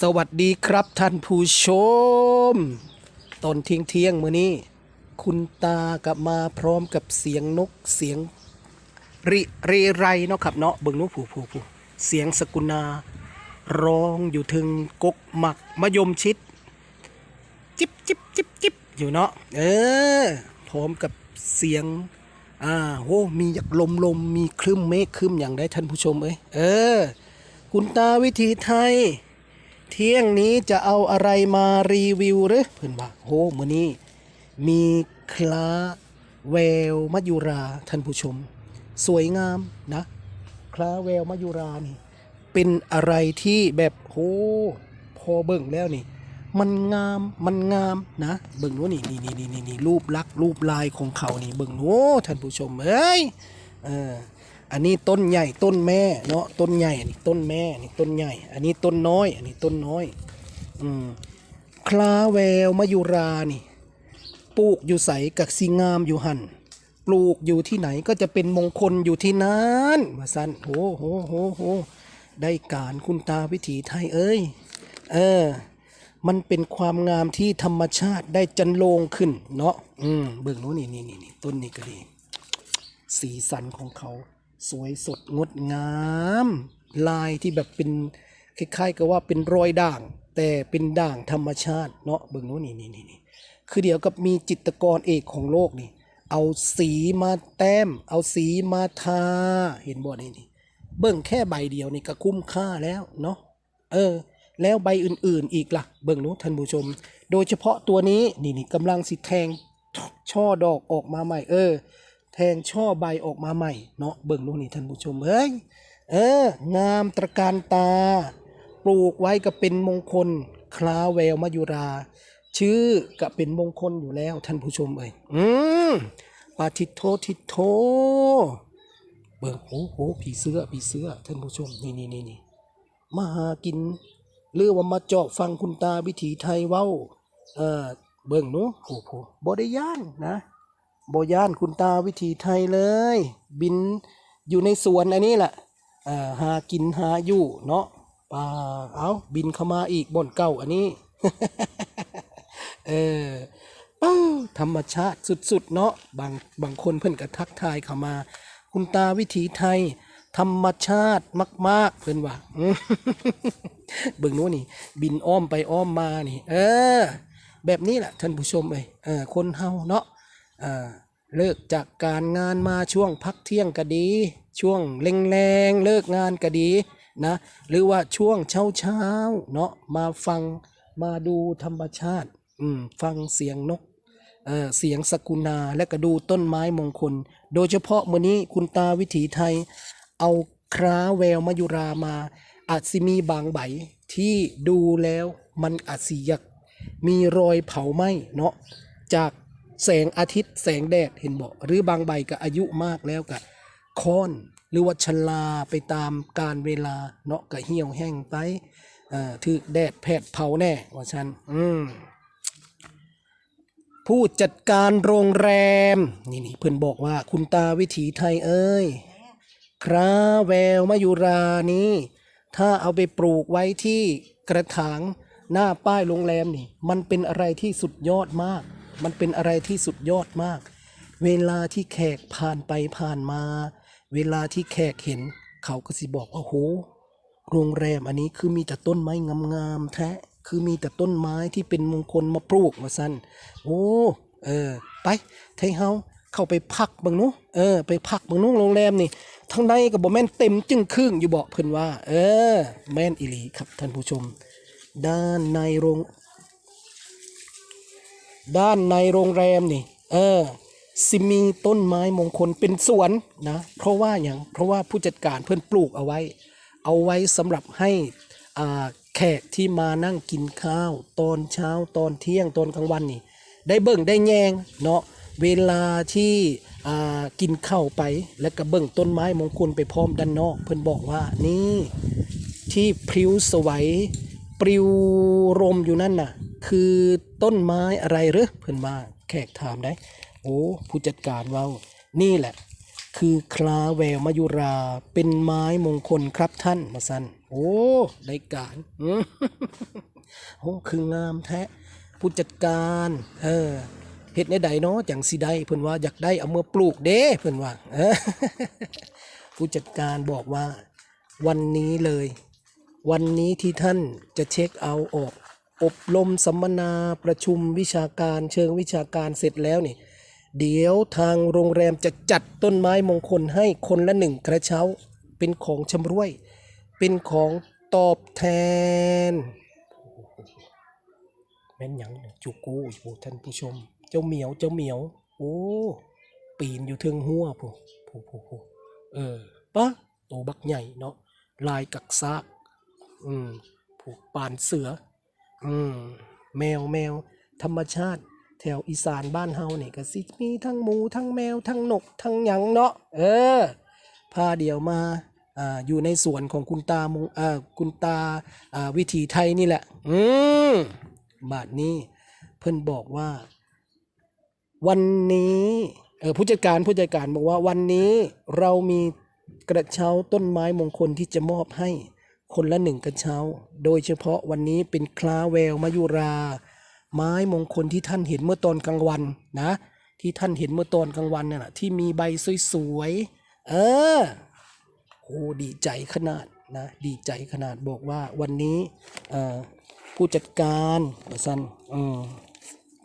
สวัสดีครับท่านผู้ชม ตอนเที่ยงเที่ยงมื้อนี้ คุณตากลับมาพร้อมกับเสียงนกเสียงริเรไรเนาะครับเนาะเบิ่งนู้ผู้ผู้ผู้เสียงสกุณาร้องอยู่ถึงกกหมักมะยมชิด จิบจิบจิบจิบอยู่เนาะเออ พร้อมกับเสียงอ่าโหมีอยักลมลมมีคลึ้มเมฆคลึ้มอย่างได้ท่านผู้ชมเอ้ยเออ คุณตาวิถีไทย เที่ยงนี้จะเอาอะไรมารีวิวหรือเพื่อนว่าโหมื้อนี้ มีคลาแววมะยุราท่านผู้ชม สวยงามนะคลาแววมะยุรานี่ เป็นอะไรที่แบบโหพอเบิ่งแล้วนี่ มันงามมันงามนะ เบิ่งนู้นนี่นี่นี่นี่นี่รูปลักษณ์รูปลายของเขานี่เบิ่งโน้ท่านผู้ชมเอ้ยเออ อันนี้ต้นใหญ่ต้นแม่เนาะต้นใหญ่นี่ต้นแม่นี่ต้นใหญ่ อันนี้ต้นน้อย อันนี้ต้นน้อย อืมคลาแววมะยุรานี่ ปลูกอยู่ใสกักสีงามอยู่หันปลูกอยู่ที่ไหนก็จะเป็นมงคลอยู่ที่นั้นว่าสั้นโหโหโหโหได้การคุณตาวิถีไทยเอ้ย เออ มันเป็นความงามที่ธรรมชาติได้จันโลงขึ้น เนาะอืมเบิ่งโน้นนี่นี่นี่นี่ต้นนี้ก็ดี สีสันของเขา สวยสดงดงาม ลายที่แบบเป็นคล้ายๆกับว่าเป็นรอยด่าง แต่เป็นด่างธรรมชาติเนาะเบิ่งโน้นนี่นี่นี่คือเดี๋ยวกับมีจิตกรเอกของโลกนี่ เอาสีมาแต้ม เอาสีมาทา เห็นบ่นี่นี่เบิ่งแค่ใบเดียวนี่ก็คุ้มค่าแล้วเนาะเออ แล้วใบอื่นๆอีกล่ะ เบิ่งนู้ท่านผู้ชม โดยเฉพาะตัวนี้นี่นี่กำลังสิแทงช่อดอกออกมาใหม่เออ แทงช่อใบออกมาใหม่เนาะเบิ่งนู้นนี่ท่านผู้ชมเฮ้ยเอองามตระการตา ปลูกไว้ก็เป็นมงคลคลาแววมายุรา ชื่อก็เป็นมงคลอยู่แล้วท่านผู้ชมเอ้ยอืมปาทิโททิโทเบิ่งโอ้โหผีเสื้อผีเสื้อท่านผู้ชมนี่นี่นี่นี่มาหากินหรือว่ามาเจาะฟังคุณตาวิถีไทยเว้าเออเบิ่งเนาะโอ้โหบ่ได้ย่านนะ บย่านคุณตาวิถีไทยเลย บินอยู่ในสวนอันนี้แหละหากินหาอยู่เนาะป่าเอาบินเข้ามาอีกบ่อนเก่าอันนี้ เออธรรมชาติสุดๆ เนาะบางบางคนเพิ่นก็ทักทายเข้ามา คุณตาวิถีไทย ธรรมชาติมาก ๆ เพิ่นว่าเบิ่งโน้นนี่ บินอ้อมไปอ้อมมานี่ เออ แบบนี้แหละท่านผู้ชมเอ้ยเออคนเฮาเนาะเออ เลิกจากการงานมาช่วงพักเที่ยงก็ดี ช่วงแรงเลิกงานก็ดีนะหรือว่าช่วงเช้าเช้าเนาะมาฟังมาดูธรรมชาติอืมฟังเสียงนกเอ่อเสียงสกุณาและก็ดูต้นไม้มงคล โดยเฉพาะมื้อนี้คุณตาวิถีไทย เอาคราแววมายุรามาอาจสิมีบางใบที่ดูแล้วมันอาจสิอยากมีรอยเผาไหม้เนาะจาก แสงอาทิตย์แสงแดดเห็นบอกหรือบางใบก็อายุมากแล้วก็ค้อนหรือว่าชลาไปตามการเวลาเนาะก็เหี่ยวแห้งไปเอ่อถือแดดแผดเผาแน่ว่าฉันอืมผู้จัดการโรงแรม นี่นี่เพื่อนบอกว่าคุณตาวิถีไทยเอ้ยคราแววมายุรานี้ ถ้าเอาไปปลูกไว้ที่กระถางหน้าป้ายโรงแรมนี่ มันเป็นอะไรที่สุดยอดมาก มันเป็นอะไรที่สุดยอดมาก เวลาที่แขกผ่านไปผ่านมา เวลาที่แขกเห็น เขาก็สิบอกว่าโหโรงแรมอันนี้คือมีแต่ต้นไม้งามๆแท้คือมีแต่ต้นไม้ที่เป็นมงคลมาปลูกว่าสั้นโอ้เออ ไปไทเฮาเข้าไปพักบางนู้เออ ไปพักบางนู้โรงแรมนี่ทั้งในกับบ่แม่นเต็มจึงครึ่งอยู่บอกเพิ่นว่า เออ แม่นอีหลีครับท่านผู้ชม ด้านในโรง ด้านในโรงแรมนี่ เออสิมีต้นไม้มงคลเป็นสวนนะเพราะว่าอย่างเพราะว่าผู้จัดการเพื่อนปลูกเอาไว้ เอาไว้สำหรับให้อาแขกที่มานั่งกินข้าว ตอนเช้าตอนเที่ยงตอนกลางวันนี่ ได้เบิ่งได้แยงเนาะเวลาที่อากินข้าวไปแล้วก็เบิ่งต้นไม้มงคลไปพร้อมด้านนอก เพื่อนบอกว่านี่ที่พริ้วสวัยปลิวรมอยู่นั่นน่ะ คือต้นไม้อะไรหรือเพื่อนมาแขกถามได้ โอ้ผู้จัดการเว่านี่แหละ คือคลาแววมายุราเป็นไม้มงคลครับท่านมาสันโอ้ได้การโอ้คืองามแท้ผู้จัดการเออเฮ็ดในใดเนาะจังสิได้เพิ่อนว่าอยากได้เอาเมาปลูกเด้เพิ่อนว่าผู้จัดการบอกว่า วันนี้เลย วันนี้ที่ท่านจะเช็คเอาออก อบรมสัมมนาประชุมวิชาการเชิงวิชาการเสร็จแล้วนี่ เดี๋ยวทางโรงแรมจะจัดต้นไม้มงคลให้คนละหนึ่งกระเช้า เป็นของชำร่วย เป็นของตอบแทน แม่นยังจูกูอยู่ท่านผู้ชม เจ้าเหมียวเจ้าเหมียว โอ้ ปีนอยู่เทิงหัวผู้ผู้ผู้ผู้เออปะโตบักใหญ่เนาะลายกักซากอืมผูกปานเสือ อืมแมวแมว ธรรมชาติ แถวอีสานบ้านเฮานี่ก็สิมีทั้งหมูทั้งแมวทั้งนกทั้งหยังเนาะเออพาเดี๋ยวมาอ่าอยู่ในสวนของคุณตามงอ่าคุณตาอ่าวิถีไทยนี่แหละ อืมบาทนี้เพิ่นบอกว่า วันนี้เออผู้จัดการผู้จัดการบอกว่าวันนี้เรามีกระเช้าต้นไม้มงคลที่จะมอบให้ คนละหนึ่งกระเช้า โดยเฉพาะวันนี้เป็นคลาแววมายุรา ไม้มงคลที่ท่านเห็นเมื่อตอนกลางวันนะ ที่ท่านเห็นเมื่อตอนกลางวันน่ะที่มีใบสวยๆเออโอ้ดีใจขนาดนะดีใจขนาดบอกว่าวันนี้ผู้จัดการสัน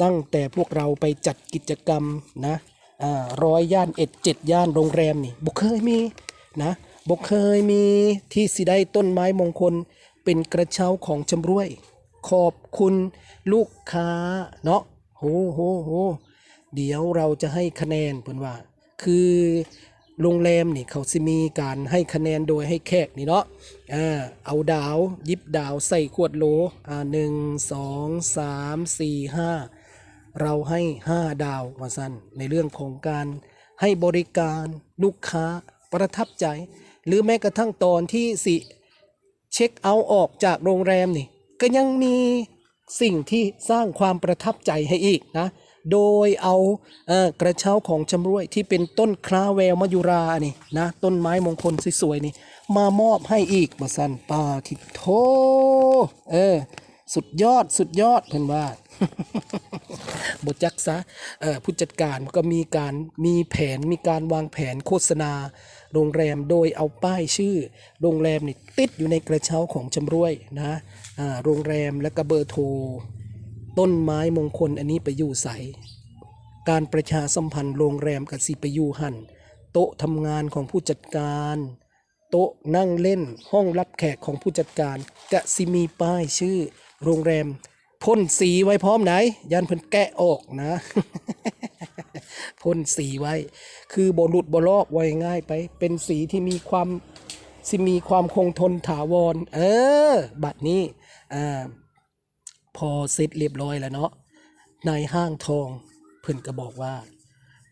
ตั้งแต่พวกเราไปจัดกิจกรรมนะร้อยย่านเอ็ดเจ็ดย่านโรงแรมนี่บุกเคยมีนะ บกเคยมีที่สิได้ต้นไม้มงคลเป็นกระเช้าของชำร่วย ขอบคุณลูกค้าเนาะโหโหโหเดี๋ยวเราจะให้คะแนนเพิ่นว่า คือโรงแรมนี่เขาสิมีการให้คะแนนโดยให้แขกนี่เนาะอ่าเอาดาวยิบดาวใส่ขวดโหลอ่าหนึ่งสองสามสี่ห้าเราให้ห้าดาวว่าสั้นในเรื่องของการให้บริการลูกค้าประทับใจ หรือแม้กระทั่งตอนที่สิเช็คเอาท์ออกจากโรงแรมนี่ ก็ยังมีสิ่งที่สร้างความประทับใจให้อีกนะ โดยเอาเออกระเช้าของชำร่วยที่เป็นต้นคลาแววมายุรานี่นะ ต้นไม้มงคลสวยๆนี่ มามอบให้อีกมาสันปาทิโท เออ สุดยอดสุดยอดเพิ่อนว่า บทจักซะผู้จัดการก็มีการมีแผนมีการวางแผนโฆษณา โรงแรมโดยเอาป้ายชื่อ โรงแรมนี่ติดอยู่ในกระเช้าของชำร่วยนะโรงแรมและก็เบอร์โทรต้นไม้มงคลอันนี้ไปอยู่ใสการประชาสัมพันธ์โรงแรมกับสีไปอยู่หันโต๊ะทำงานของผู้จัดการโต๊ะนั่งเล่นห้องรับแขกของผู้จัดการกะสิมีป้ายชื่อ โรงแรม พ่นสีไว้พร้อมไหน ยันเพิ่นแกะออกนะพ่นสีไว้ คือบหลุดบลอกไว้ง่ายไป เป็นสีที่มีความสิมีความคงทนถาวร เออ บัดนี้อ่าพอเสร็จเรียบร้อยแล้วเนาะนายห้างทองเพิ่นก็บอกว่า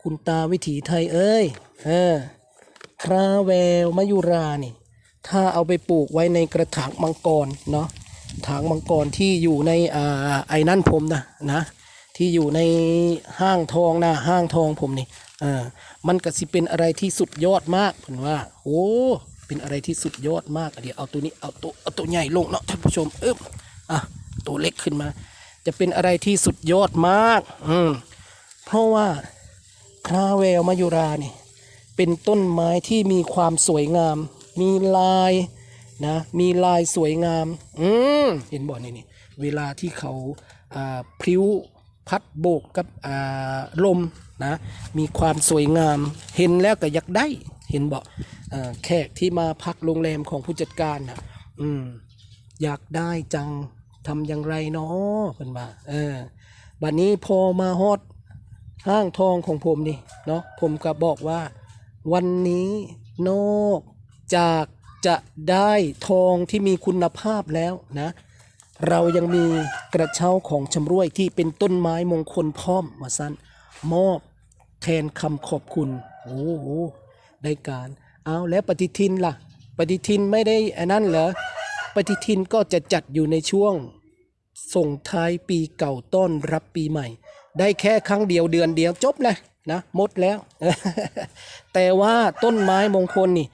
คุณตาวิถีไทยเอ้ยเออคราแววมายุรานี่ ถ้าเอาไปปลูกไว้ในกระถางมังกรเนาะ ถางมังกรที่อยู่ในอ่าไอ้นั่นผมนะนะที่อยู่ในห้างทองนะห้างทองผมนี่เออมันก็สิเป็นอะไรที่สุดยอดมากผมว่าโอ้เป็นอะไรที่สุดยอดมากเดี๋ยวเอาตัวนี้เอาตัวเอาตัวใหญ่ลงเนาะท่านผู้ชมเอ๊บอะตัวเล็กขึ้นมา จะเป็นอะไรที่สุดยอดมาก อืมเพราะว่าคราแววมายุรานี่เป็นต้นไม้ที่มีความสวยงาม มีลาย นะมีลายสวยงาม อืมเห็นบ่นี่นี่เวลาที่เขาอ่าพลิ้วพัดโบกกับอ่าลมนะมีความสวยงาม เห็นแล้วก็อยากได้เห็นบ่อ่าแขกที่มาพักโรงแรมของผู้จัดการนะอืมอยากได้จังทำอย่างไรเนาะเพิ่นว่าเออบัดนี้พอมาฮอดห้างทองของผมนี่เนาะผมก็บอกว่า วันนี้นอกจาก จะได้ทองที่มีคุณภาพแล้วนะ เรายังมีกระเช้าของชำร่วยที่เป็นต้นไม้มงคลพร้อมมาสั้นมอบแทนคำขอบคุณ โอ้โหได้การเอาแล้วปฏิทินล่ะ ปฏิทินไม่ได้อันนั้นเหรอปฏิทินก็จะจัดอยู่ในช่วงส่งท้ายปีเก่าต้อนรับปีใหม่ ได้แค่ครั้งเดียวเดือนเดียวจบเลยนะหมดแล้ว แต่ว่าต้นไม้มงคลนี่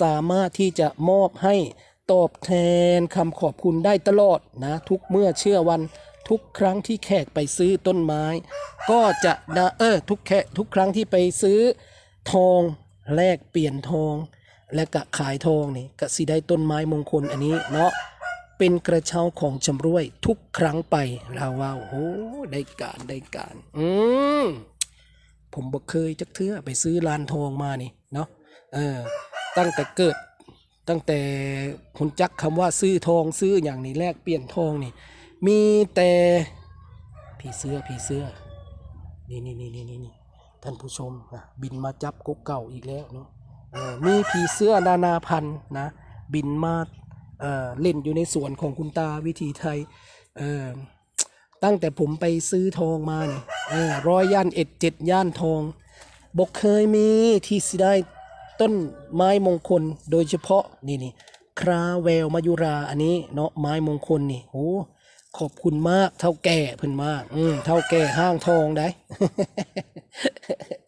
สามารถที่จะมอบให้ตอบแทนคำขอบคุณได้ตลอดนะทุกเมื่อเชื่อวันทุกครั้งที่แขกไปซื้อต้นไม้ ก็จะนะเออทุกแขกทุกครั้งที่ไปซื้อทองแลกเปลี่ยนทอง และกะขายทองนี่ก็สิได้ต้นไม้มงคลอันนี้เนาะเป็นกระเช้าของชำรวยทุกครั้งไปเราว่าโอ้โหได้การได้การ อืมผมบ่เคยจักเทื่อไปซื้อร้านทองมานี่เนาะเออ ตั้งแต่เกิด ตั้งแต่คุณจักคำว่าซื้อทองซื้ออย่างนี้แลกเปลี่ยนทองนี่ มีแต่ผีเสื้อผีเสื้อนี่นี่นี่นี่นี่นี่ท่านผู้ชมอะบินมาจับกกเก่าอีกแล้วเนาะเออมีผีเสื้อนานาพันธุ์นะบินมาเอ่อเล่นอยู่ในสวนของคุณตาวิธีไทยเออตั้งแต่ผมไปซื้อทองมาเนี่ยเออร้อยย่านเอ็ดเจ็ดย่านทองบอกเคยมีที่สิได้ ต้นไม้มงคลโดยเฉพาะนี่นี่คราแววมายุราอันนี้เนาะไม้มงคลนี่โอ้ขอบคุณมากเท่าแก่เพิ่นมาก อืมเท่าแก่ห้างทองได้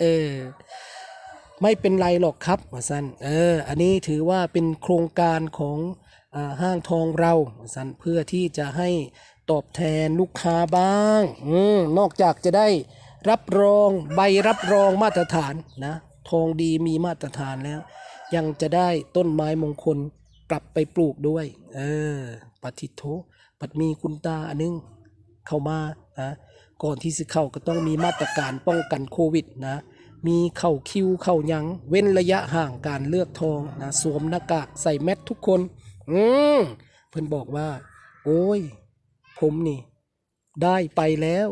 เออ ไม่เป็นไรหรอกครับว่าสั้นเออ อันนี้ถือว่าเป็นโครงการของอาห้างทองเราว่าสั้นเพื่อที่จะให้ตอบแทนลูกค้าบ้าง อืมนอกจากจะได้รับรองใบรับรองมาตรฐานนะ ทองดีมีมาตรฐานแล้ว ยังจะได้ต้นไม้มงคลกลับไปปลูกด้วย เออปฏิโทปัดมีคุณตาอันนึงเข้ามานะก่อนที่จะเข้าก็ต้องมีมาตรการป้องกันโควิดนะ มีเข่าคิวเข่ายัง เว้นระยะห่างการเลือกทองนะสวมหน้ากากใส่แมสทุกคน อืมเพิ่อนบอกว่า โอ้ย ผมนี่ ได้ไปแล้ว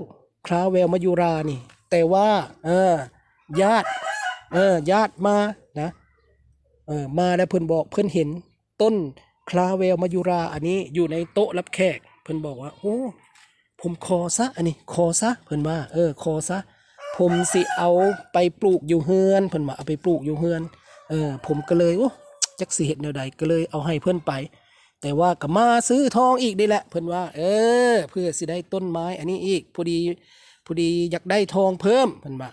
คราแววมายุรานี่ แต่ว่า เออญาติ เออญาติมานะเออมาแล้วเพิ่นบอกเพิ่นเห็นต้นคลาเวลมายุรา อันนี้อยู่ในโต๊ะรับแขก เพิ่นบอกว่าโอ้ผมขอซะอันนี้ขอซะเพิ่นว่าเออขอซะผมสิเอาไปปลูกอยู่เฮือนเพิ่นว่าเอาไปปลูกอยู่เฮือนเออผมก็เลยโอ้จักสิเฮ็ดแนวใดก็เลยเอาให้เพิ่นไป แต่ว่าก็มาซื้อทองอีกนี่แหละ เพิ่นว่า เออ เพื่อสิได้ต้นไม้ อันนี้อีกพอดีพอดีอยากได้ทองเพิ่มเพิ่นว่า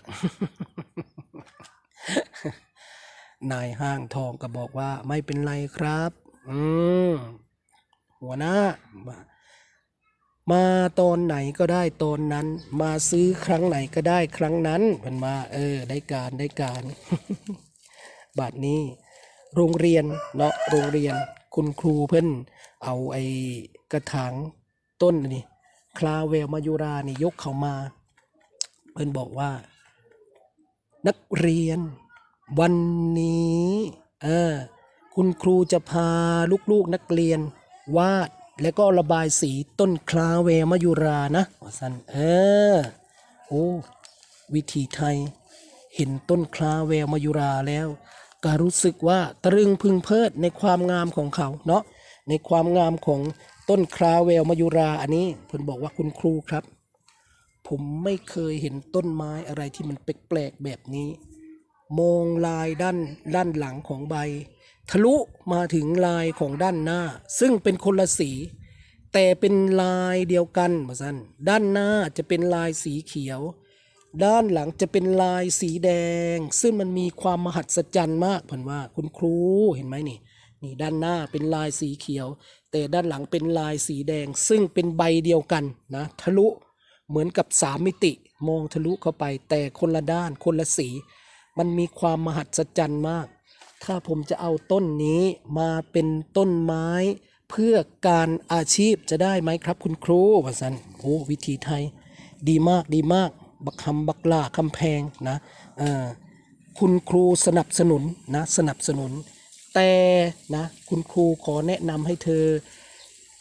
นายห้างทองก็บอกว่าไม่เป็นไรครับ อืมหัวหน้ามามาตอนไหนก็ได้ตอนนั้น มาซื้อครั้งไหนก็ได้ครั้งนั้นเพิ่นมา เออ ได้การได้การบัดนี้ โรงเรียนเนาะโรงเรียน คุณครูเพิ่นเอาไอ้กระถางต้นนี่คลาเวลมายุรานี่ยกเขามา เพิ่นบอกว่า นักเรียน วันนี้เออคุณครูจะพาลูกๆนักเรียน วาดแล้วก็ระบายสีต้นคลาเวมายุรานะสันเออโอ้วิธีไทย เห็นต้นคลาเวมายุราแล้ว ก็รู้สึกว่าตรึงพึงเพลิดในความงามของเขาเนาะในความงามของต้นคลาเวลมายุราอันนี้เพิ่นบอกว่าคุณครูครับ ผมไม่เคยเห็นต้นไม้อะไรที่มันแปลกๆแบบนี้ มองลายด้านด้านหลังของใบ ทะลุมาถึงลายของด้านหน้า ซึ่งเป็นคนละสี แต่เป็นลายเดียวกันมาสั้นด้านหน้าจะเป็นลายสีเขียว ด้านหลังจะเป็นลายสีแดง ซึ่งมันมีความมหัศจรรย์มากผมว่าคุณครูเห็นไหมนี่นี่ด้านหน้าเป็นลายสีเขียว แต่ด้านหลังเป็นลายสีแดง ซึ่งเป็นใบเดียวกันนะทะลุ เหมือนกับสามมิติมองทะลุเข้าไป แต่คนละด้านคนละสี มันมีความมหัศจรรย์มาก ถ้าผมจะเอาต้นนี้มาเป็นต้นไม้เพื่อการอาชีพจะได้ไหมครับคุณครูวสันโอ้วิธีไทย ดีมากดีมาก บักคำบักลาคำแพงนะคุณครูสนับสนุนนะสนับสนุน แต่นะคุณครูขอแนะนำให้เธอ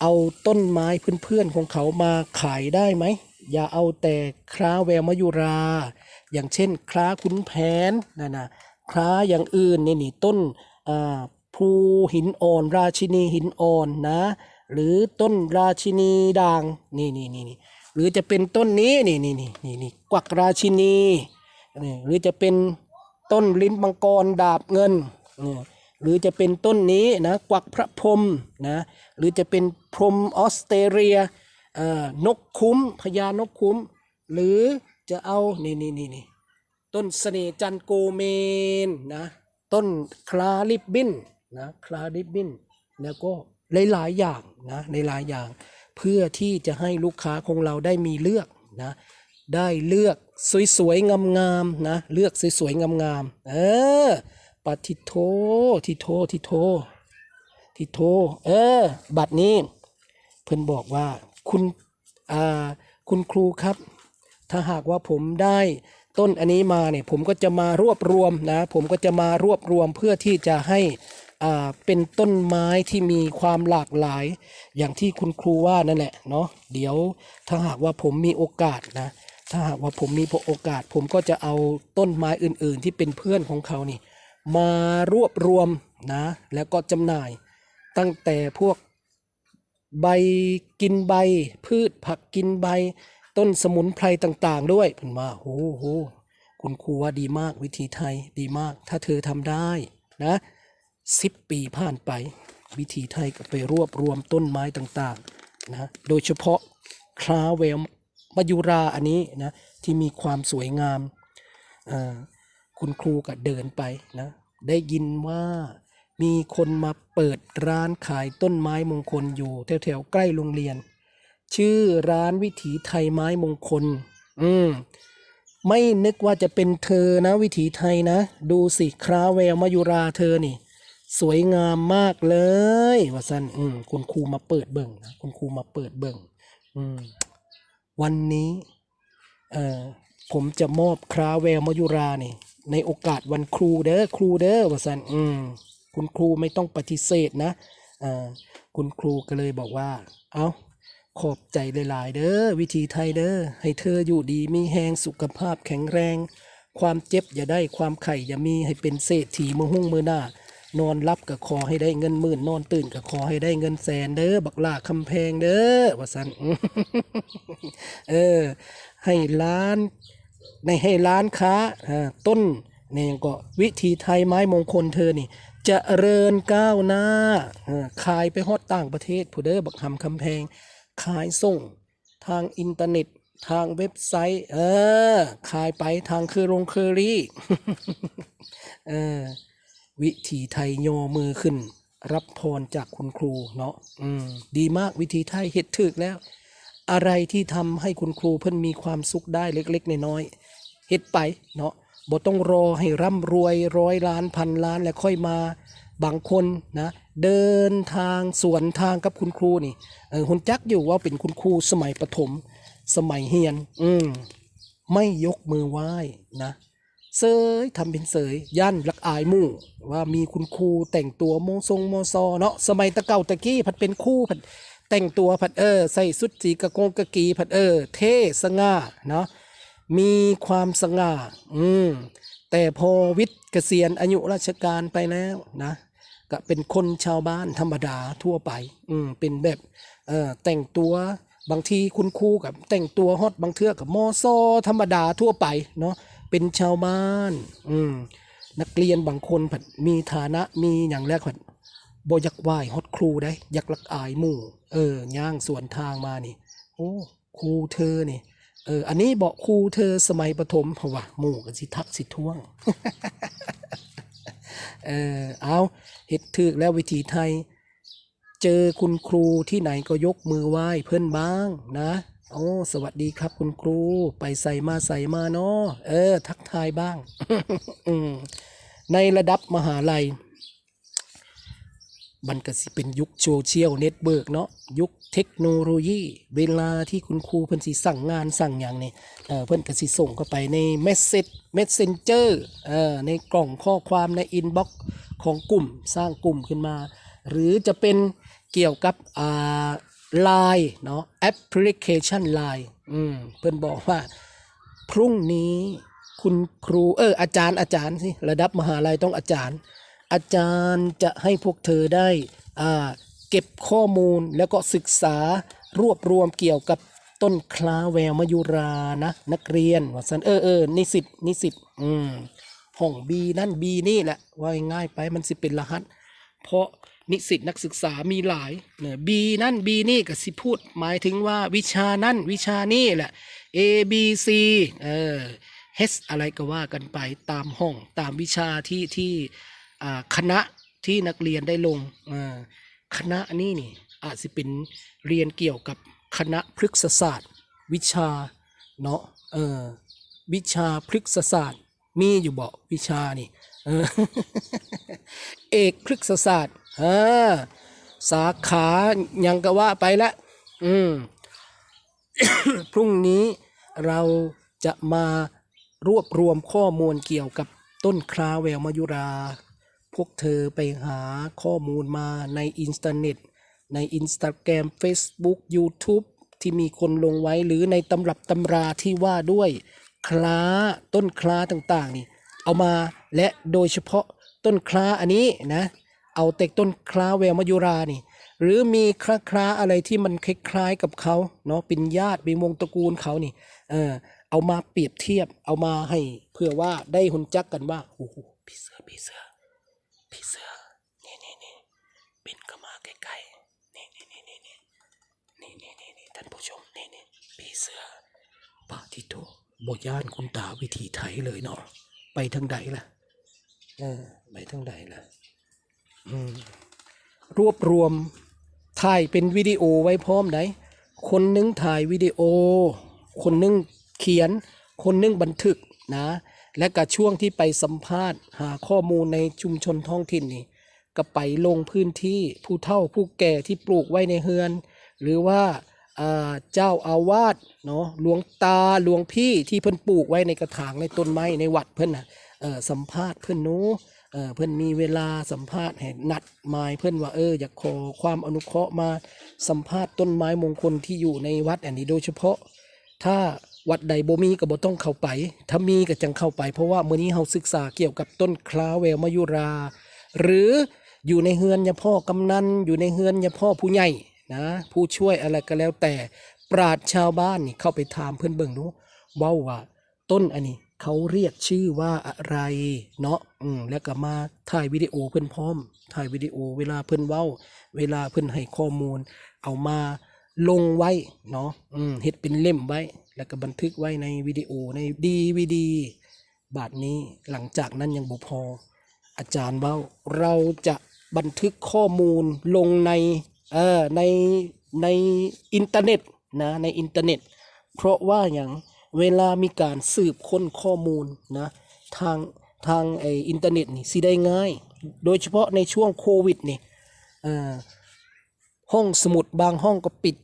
เอาต้นไม้เพื่อนๆของเขามาขายได้ไหม อย่าเอาแต่คล้าแววมายุรา อย่างเช่นคล้าขุนแผนนะนะคล้าอย่างอื่นนี่นี่ต้นภูหินอ่อน ราชินีหินอ่อนนะ หรือต้นราชินีด่างนี่นี่นี่นี่หรือจะเป็นต้นนี้นี่นี่นี่นี่นี่กวักราชินีนี่หรือจะเป็นต้นลิ้นมังกรดาบเงินนี่หรือจะเป็นต้นนี้นะกวักพระพรมนะหรือจะเป็นพรมออสเตรเลีย นกคุ้มพญานกคุ้ม หรือจะเอานี่นี่นี่นี่ต้นเสน่จันโกเมนนะต้นคลาลิบบินนะคลาลิบบินแล้วก็หลายๆอย่างนะในหลายอย่าง เพื่อที่จะให้ลูกค้าของเราได้มีเลือกนะได้เลือกสวยๆงามๆนะเลือกสวยๆงามๆเออปฏิโททิโททิโททิโทเออ บัตรนี้ เพิ่นบอกว่า คุณอาคุณครูครับ ถ้าหากว่าผมได้ต้นอันนี้มาเนี่ยผมก็จะมารวบรวมนะ ผมก็จะมารวบรวมเพื่อที่จะให้อ่าเป็นต้นไม้ที่มีความหลากหลาย อย่างที่คุณครูว่านั่นแหละเนาะเดี๋ยวถ้าหากว่าผมมีโอกาสนะ ถ้าหากว่าผมมีโอกาส ผมก็จะเอาต้นไม้อื่น ๆ ที่เป็นเพื่อนของเขานี่ มารวบรวมนะ แล้วก็จำหน่ายตั้งแต่พวก ใบกินใบ พืชผักกินใบ ต้นสมุนไพรต่างๆ ด้วยผมว่าโอ้โหคุณครูว่าดีมากวิธีไทยดีมาก ถ้าเธอทำได้นะสิบปีผ่านไป วิธีไทยก็ไปรวบรวมต้นไม้ต่างๆนะโดยเฉพาะคลาเวลมายุราอันนี้นะที่มีความสวยงาม คุณครูก็เดินไปนะได้ยินว่า มีคนมาเปิดร้านขายต้นไม้มงคลอยู่แถวๆใกล้โรงเรียน ชื่อร้านวิถีไทยไม้มงคล อืมไม่นึกว่าจะเป็นเธอนะวิถีไทยนะ ดูสิคราแววมายุราเธอนี่ สวยงามมากเลยว่าสันอืมคุณครูมาเปิดเบิ่งนะคุณครูมาเปิดเบิ่ง อืมวันนี้ เอ่อผมจะมอบคราแววมายุรานี่ ในโอกาสวันครูเด้อครูเด้อว่าสันอืม คุณครูไม่ต้องปฏิเสธนะอ่าคุณครูก็เลยบอกว่า เอาขอบใจหลาย ๆ เด้อวิธีไทยเด้อให้เธออยู่ดีมีแหงสุขภาพแข็งแรง ความเจ็บอย่าได้ความไข่อย่ามีให้เป็นเศรษฐีมือหุ้งมือหน้านอนรับก็ขอให้ได้เงินหมื่นนอนตื่นก็ขอให้ได้เงินแสนเด้อบักลาคำแพงเด้อว่าสันเออ ให้ร้าน ในให้ร้านค้าอ่าต้นเนี่ยก็วิธีไทยไม้มงคลเธอนี่ จะเริญก้าวหน้าขายไปฮอดต่างประเทศผู้เด้อบักหำคำแพง ขายส่ง ทางอินเทอร์เน็ต ทางเว็บไซต์ เออ ขายไปทางคือรงเคอรี่เออวิธีไทยโยมือขึ้น รับพรจากคุณครูเนาะอืมดีมากวิธีไทยเฮ็ดถึกแล้ว อะไรที่ทำให้คุณครูเพิ่นมีความสุขได้เล็ก ๆ น้อยๆ เฮ็ดไปเนาะบ่ต้องรอให้ร่ำรวยร้อยล้านพันล้านแล้วค่อยมาบางคนนะเดินทางสวนทางกับคุณครูนี่เออคุณจักอยู่ว่าเป็นคุณครูสมัยประถม สมัยเฮียน อืมไม่ยกมือไหว้นะเสยทำเป็นเสยย่านลักอายมู่ว่ามีคุณครูแต่งตัวโมทรงโมซอเนาะสมัยตะเก่าตะกี้ผัดเป็นคู่ผัดแต่งตัวผัดเออ ใส่สุดสีกระโกงกะกีผัดเออ เท่สง่าเนาะ มีความสง่า อืม แต่พอวิทย์เกษียณอายุราชการไปแล้วนะ ก็เป็นคนชาวบ้านธรรมดาทั่วไป อืม เป็นแบบ เอ่อ แต่งตัวบางทีคุณครูกับแต่งตัวฮอตบางเทือกับมอซอธรรมดาทั่วไปเนาะ เป็นชาวบ้าน อืม นักเรียนบางคนผัดมีฐานะมีอย่างแรกผัดบอยักไหวฮอตครูได้ ยักลักอายหมู่ เออย่างสวนทางมานี่ โอ้ ครูเธอนี่ เออ อันนี้บอกครูเธอสมัยประถมเพราะว่าหมู่กันสิทักสิท่วง เออ เอาเฮ็ดถึกแล้ววิธีไทย เจอคุณครูที่ไหนก็ยกมือไหว้เพื่อนบ้างนะโอ้สวัสดีครับคุณครู ไปใส่มาใส่มาเนาะเออ ทักทายบ้าง ในระดับมหาลัย มันก็สิเป็นยุคโซเชียลเน็ตเบิร์กเนาะยุคเทคโนโลยี เวลาที่คุณครูเพิ่นสิสั่งงานสั่งอย่างนี่เออเพิ่นก็สิส่งเข้าไปในเมสเซจเมสเซนเจอร์เออในกล่องข้อความในอินบ็อกซ์ของกลุ่มสร้างกลุ่มขึ้นมา หรือจะเป็นเกี่ยวกับอ่าไลน์เนาะแอปพลิเคชันไลน์อืมเพิ่นบอกว่า พรุ่งนี้คุณครูเอออาจารย์อาจารย์สิระดับมหาลัยต้องอาจารย์ อาจารย์จะให้พวกเธอได้เก็บข้อมูลแล้วก็ศึกษารวบรวมเกี่ยวกับต้นคลาแววมายุรานะ นักเรียนว่าสันเออเออนิสิตนิสิตอืมห้องบีนั่นบีนี่แหละว่าง่ายไปมันสิเป็นรหัส เพราะนิสิตนักศึกษามีหลายเนี่ยบีนั่นบีนี่ก็สิพูดหมายถึงว่าวิชานั่นวิชานี่แหละ A B C เออเฮสอะไรก็ว่ากันไปตามห้องตามวิชาที่ที่ คณะที่นักเรียนได้ลงคณะนี้นี่อาจจะเป็นเรียนเกี่ยวกับคณะพฤกษศาสตร์ วิชาเนาะเออวิชาพฤกษศาสตร์ มีอยู่บ่วิชานี่เออเอกพฤกษศาสตร์อ่าสาขายังก็ว่าไปละอืมพรุ่งนี้เราจะมารวบรวมข้อมูลเกี่ยวกับต้นคราแววมายุรา พวกเธอไปหาข้อมูลมาในอินสตาเน็ต ในอินสตาแกรม Facebook YouTube ที่มีคนลงไว้หรือในตำรับตำราที่ว่าด้วยคล้าต้นคล้าต่างๆนี่เอามาและโดยเฉพาะต้นคล้าอันนี้นะเอาแต่ต้นคล้าแววมายุรานี่ หรือมีคล้าคล้าอะไรที่มันคล้ายๆกับเขาเนาะเป็นญาติเป็นวงตระกูลเขานี่เออเอามาเปรียบเทียบเอามาให้เพื่อว่าได้หุนจักกันว่าโอ้โหพี่เสือพี่เสือ พี่เสือนี่นี่นี่บินเข้ามาใกล้ๆนี่นี่นี่นี่นี่นี่นี่นี่นี่ท่านผู้ชมนี่นี่พี่เสือปาทิโตบย่านคุณตาวิธีไทยเลยเนาะไปทางใดล่ะเออไปทางใดล่ะอืมรวบรวมถ่ายเป็นวิดีโอไว้พร้อมไหน คนนึงถ่ายวิดีโอ คนนึงเขียน คนนึงบันทึกนะ และก็ช่วงที่ไปสัมภาษณ์ หาข้อมูลในชุมชนท้องถิ่นนี่ก็ไปลงพื้นที่ผู้เฒ่าผู้แก่ที่ปลูกไว้ในเฮือน หรือว่าเจ้าอาวาสเนาะหลวงตาหลวงพี่ที่เพิ่นปลูกไว้ในกระถางในต้นไม้ในวัดเพิ่นนะสัมภาษณ์เพิ่นนู้เพิ่นมีเวลาสัมภาษณ์ให้นัดหมายเพิ่นว่าเอออยากขอความอนุเคราะห์มาสัมภาษณ์ต้นไม้มงคลที่อยู่ในวัดอันนี้โดยเฉพาะ ถ้า วัดใดบ่มีก็บ่ต้องเข้าไป ถ้ามีก็จังเข้าไป เพราะว่ามื้อนี้เฮาศึกษาเกี่ยวกับต้นคลาแววมายุรา หรืออยู่ในเฮือนยาพ่อกำนันอยู่ในเฮือนยาพ่อผู้ใหญ่นะผู้ช่วยอะไรก็แล้วแต่ปราดชาวบ้านนี่เข้าไปถามเพื่อนเบิ่งดูเว้าว่า ต้นอันนี้เขาเรียกชื่อว่าอะไรเนาะอืมแล้วก็มาถ่ายวิดีโอเพื่อนพร้อมถ่ายวิดีโอเวลาเพื่อนเว้า เวลาเพื่อนให้ข้อมูล เอามา ลงไว้เนาะเฮ็ดเป็นเล่มไว้ แล้วก็บันทึกไว้ในวิดีโอในดีวีดีบาทนี้หลังจากนั้นยังบ่พอ อาจารย์เว่าเราจะบันทึกข้อมูลลงในเอ่อในในอินเทอร์เน็ตนะในอินเทอร์เน็ต เพราะว่าอย่างเวลามีการสืบค้นข้อมูลนะทางทางไออินเทอร์เน็ตนี่สิได้ง่าย โดยเฉพาะในช่วงโควิดนี่เอ่อ ห้องสมุดบางห้องก็ปิด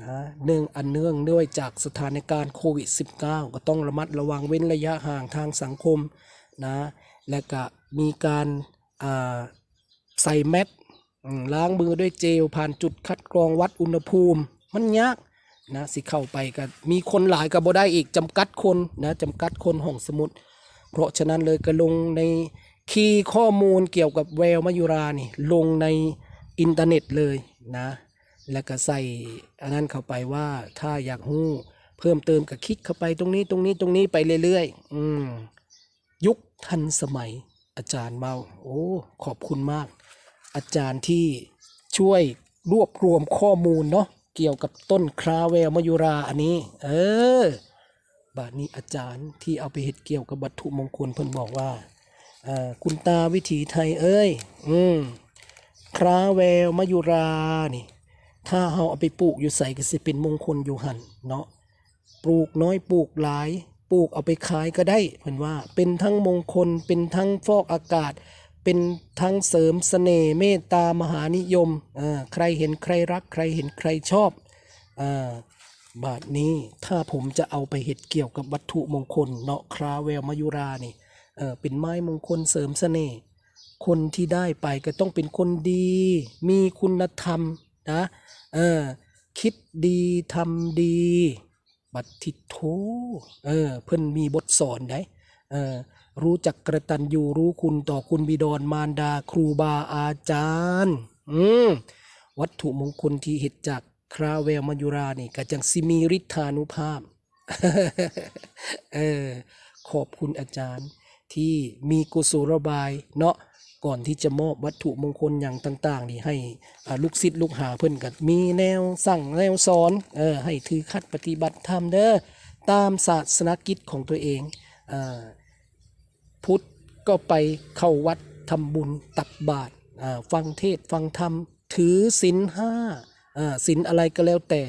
นะเนื่องอันเนื่องด้วยจากสถานการณ์โควิด -19 ก็ต้องระมัดระวังเว้นระยะห่างทางสังคมนะและก็มีการาใส่แมสล้างมือด้วยเจลผ่านจุดคัดกรองวัดอุณหภูมิ มันยากนะสิเข้าไปก็มีคนหลายก็บ่ได้อีกจำกัดคนนะจำกัดคนห้องสมุด เพราะฉะนั้นเลยก็ลงในคีย์ข้อมูลเกี่ยวกับแววมายุรานี่ลงใน อินเทอร์เน็ตเลยนะ แล้วก็ใส่อันนั้นเข้าไปว่าถ้าอยากหู้เพิ่มเติมก็คลิกเข้าไปตรงนี้ตรงนี้ตรงนี้ไปเรื่อยๆ อืมยุคทันสมัยอาจารย์เมาโอ้ขอบคุณมาก อาจารย์ที่ช่วยรวบรวมข้อมูลเนาะเกี่ยวกับต้นคราแววมายุราอันนี้ เออบาทนี้อาจารย์ที่เอาไปเห็ดเกี่ยวกับวัตถุมงคลเพิ่นบอกว่าอ่อคุณตาวิถีไทยเอ้ย อืม คราแววมายุรานี่ ถ้าเฮาเอาไปปลูกอยู่ใส่ก็สิเป็นมงคลอยู่หันเนาะปลูกน้อยปลูกหลาย ปลูกเอาไปขายก็ได้เพิ่นว่า เป็นทั้งมงคลเป็นทั้งฟอกอากาศ เป็นทั้งเสริมเสน่ห์เมตตามหานิยมอ่าใครเห็นใครรักใครเห็นใครชอบอ่าบาทนี้ถ้าผมจะเอาไปเห็ดเกี่ยวกับวัตถุมงคลเนาะคราแววมายุรานี่เออเป็นไม้มงคลเสริมเสน่ห์ คนที่ได้ไปก็ต้องเป็นคนดี มีคุณธรรมนะเออคิดดีทำดี บัตทิโทเออเพิ่นมีบทสอนได้เออรู้จักกระตันยูรู้คุณต่อคุณบิดรมารดาครูบาอาจารย์อืมวัตถุมงคลที่เห็ดจากคราแววมัญยุรานี่ก็จังสิมีฤทธานุภาพเออขอบคุณอาจารย์ที่มีกุศลบายเนาะ ก่อนที่จะมอบวัตถุมงคลอย่างต่าง ๆ นี่ให้ลูกศิษย์ลูกหาเพิ่อนกันมีแนวสั่งแนวสอนเออให้ถือคัดปฏิบัติธรรมเด้อตามศาสนกิจของตัวเองอพุทธก็ไปเข้าวัดทำบุญตักบาตรฟังเทศฟังธรรม ถือศีลห้าศีลอะไรก็แล้วแต่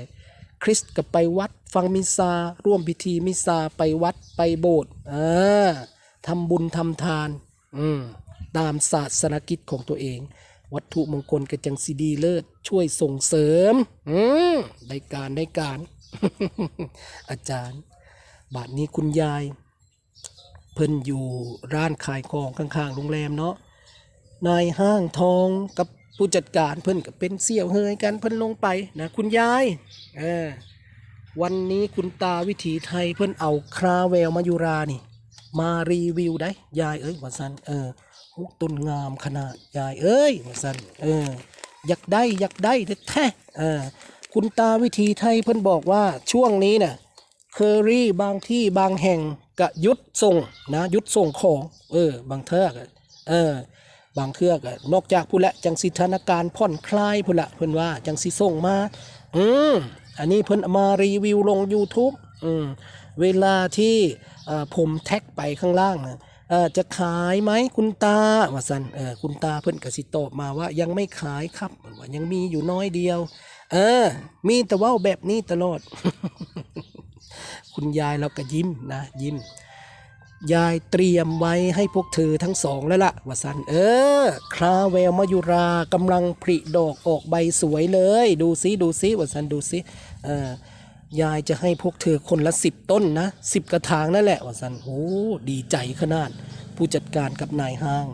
คริสต์ก็ไปวัดฟังมิซา ร่วมพิธีมิซาไปวัดไปโบสถ์ทำบุญทำทาน อืม ตามศาสนกิจของตัวเอง วัตถุมงคลกระจังซีดีเลิศช่วยส่งเสริม อืมได้การได้การ อาจารย์ บาทนี้คุณยาย เพิ่นอยู่ร้านขายของข้างๆโรงแรมเนาะนายห้างทองกับผู้จัดการเพิ่นก็เป็นเสี่ยวเฮยกันเพิ่นลงไปนะคุณยายเออวันนี้คุณตาวิถีไทยเพิ่นเอาคราแววมายุรานี่ มารีวิวได้ยายเอ้ยว่าซันเออ โอ้ต้นงามขนาดยายเอ้ยว่าซันเอออยากได้อยากได้แท้ๆเออคุณตาวิถีไทยเพิ่นบอกว่าช่วงนี้น่ะเคอรี่บางที่บางแห่งกะยุดส่งนะยุดส่งของ เออ บางเทือกเออ บางเทือกนอกจากผู้ละจังสิสถานการณ์ผ่อนคลายผู้ละเพิ่นว่าจังสิส่งมา อืมอันนี้เพิ่นเอามารีวิวลง YouTube อืมเวลาที่ผมแท็กไปข้างล่างนะ เออจะขายไหมคุณตาว่าสันเออคุณตาเพิ่นกสิตอบมาว่ายังไม่ขายครับว่ายังมีอยู่น้อยเดียว เออ มีแต่ว่าแบบนี้ตลอด คุณยายเราก็ยิ้มนะยิ้ม ยายเตรียมไว้ให้พวกเธอทั้งสองแล้วล่ะว่าสันเออ คราแววมายุรากำลังผลิดอกออกใบสวยเลย ดูซิดูซิว่าสันดูซิเออ ยายจะให้พวกเธอคนละสิบต้นนะสิบกระถางนั่นแหละว่าสันโอ้ดีใจขนาด ผู้จัดการกับนายห้าง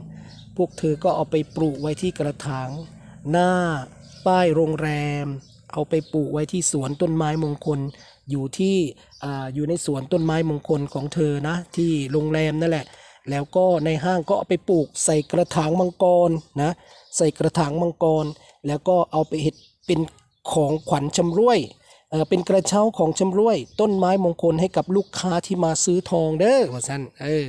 พวกเธอก็เอาไปปลูกไว้ที่กระถาง หน้า ป้ายโรงแรม เอาไปปลูกไว้ที่สวนต้นไม้มงคล อยู่ที่อ่าอยู่ในสวนต้นไม้มงคลของเธอนะ ที่โรงแรมนั่นแหละ แล้วก็ในห้างก็เอาไปปลูกใส่กระถางมังกรนะใส่กระถางมังกร แล้วก็เอาไปเห็ดเป็นของขวัญชำร่วย เออเป็นกระเช้าของชำร่วย ต้นไม้มงคลให้กับลูกค้าที่มาซื้อทองเด้อว่าซั่นเออ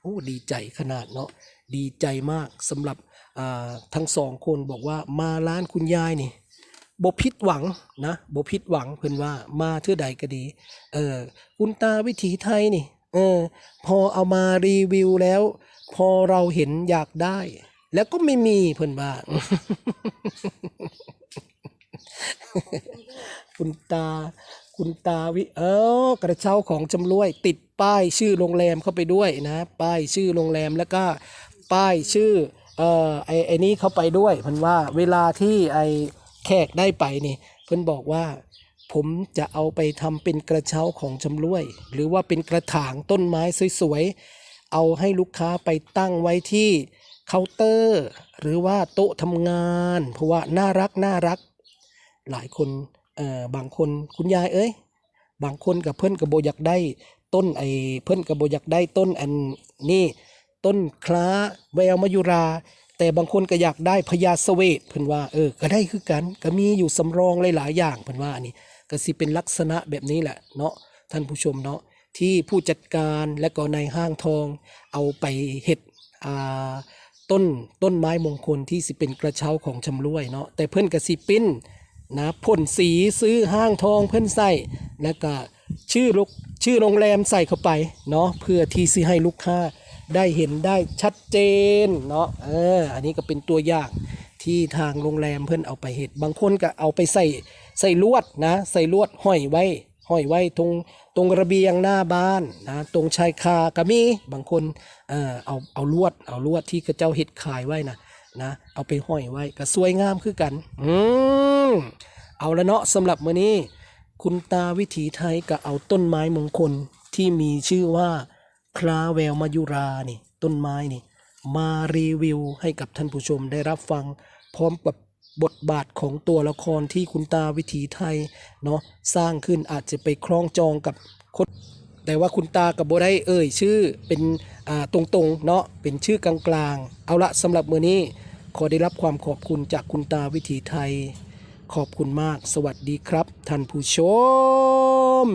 โอ้ดีใจขนาดเนาะดีใจมากสำหรับอ่าทั้งสองคนบอกว่ามาร้านคุณยายนี่บ่ผิดหวังนะบ่ผิดหวังเพิ่อนว่ามาเทื่อใดก็ดี เออคุณตาวิถีไทยนี่ เออ พอเอามารีวิวแล้ว พอเราเห็นอยากได้ แล้วก็ไม่มีเพิ่อนว่า คุณตา คุณตาวิ เออกระเช้าของจำรวย ติดป้ายชื่อโรงแรมเข้าไปด้วยนะ ป้ายชื่อโรงแรมแล้วก็ป้ายชื่อ เอ่อ ไอไอนี้เข้าไปด้วยเพิ่นว่าเวลาที่ไอแขกได้ไปนี่ เพิ่นบอกว่า ผมจะเอาไปทำเป็นกระเช้าของจำรวย หรือว่าเป็นกระถางต้นไม้สวยๆ เอาให้ลูกค้าไปตั้งไว้ที่เคาน์เตอร์ หรือว่าโต๊ะทำงาน เพราะว่าน่ารักน่ารัก หลายคนเอ่อบางคนคุณยายเอ้ยบางคนกับเพื่อนกับโบอยากได้ต้นไอ้เพื่อนกับโบอยากได้ต้นอันนี่ต้นคล้าแววมายุรา แต่บางคนก็อยากได้พญาเสวตเพิ่นว่าเออก็ได้คือกันก็มีอยู่สำรองหลายๆอย่างเพิ่นว่าอันนี้ก็สิเป็นลักษณะแบบนี้แหละเนาะท่านผู้ชมเนาะที่ผู้จัดการและก็ในห้างทองเอาไปเห็ดอ่าต้นต้นไม้มงคลที่สิเป็นกระเช้าของชำรวยเนาะแต่เพิ่นก็สิปิ้น นะพ่นสีซื้อห้างทองเพิ่นใส่แล้วก็ชื่อลูกชื่อโรงแรมใส่เข้าไปเนาะเพื่อที่สิให้ลูกค้าได้เห็นได้ชัดเจนเนาะเอออันนี้ก็เป็นตัวอย่างที่ทางโรงแรมเพิ่อนเอาไปเห็ดบางคนก็เอาไปใส่ใส่ลวดนะ ใส่ลวดห้อยไว้ห้อยไว้ตรงตรงระเบียงหน้าบ้านนะตรงชายคาก็มีบางคนเออเอาเอาลวดเอาลวดที่เขาเจ้าเห็ดขายไว้นะ นะเอาไปห้อยไว้ก็สวยงามคือกัน อืมเอาละเนาะสำหรับมื้อนี้ คุณตาวิถีไทยก็เอาต้นไม้มงคลที่มีชื่อว่าคลาแววมายุรานี่ต้นไม้นี่ มารีวิวให้กับท่านผู้ชมได้รับฟังพร้อมกับบทบาทของตัวละครที่คุณตาวิถีไทยเนาะสร้างขึ้นอาจจะไปคล้องจองกับคนแต่ว่าคุณตากับโบได้เอ่ย ชื่อเป็นตรงๆเนาะเป็นชื่อกลางๆ เอาละสำหรับมือนี้ ขอได้รับความขอบคุณจากคุณตาวิถีไทย ขอบคุณมาก สวัสดีครับ ท่านผู้ชม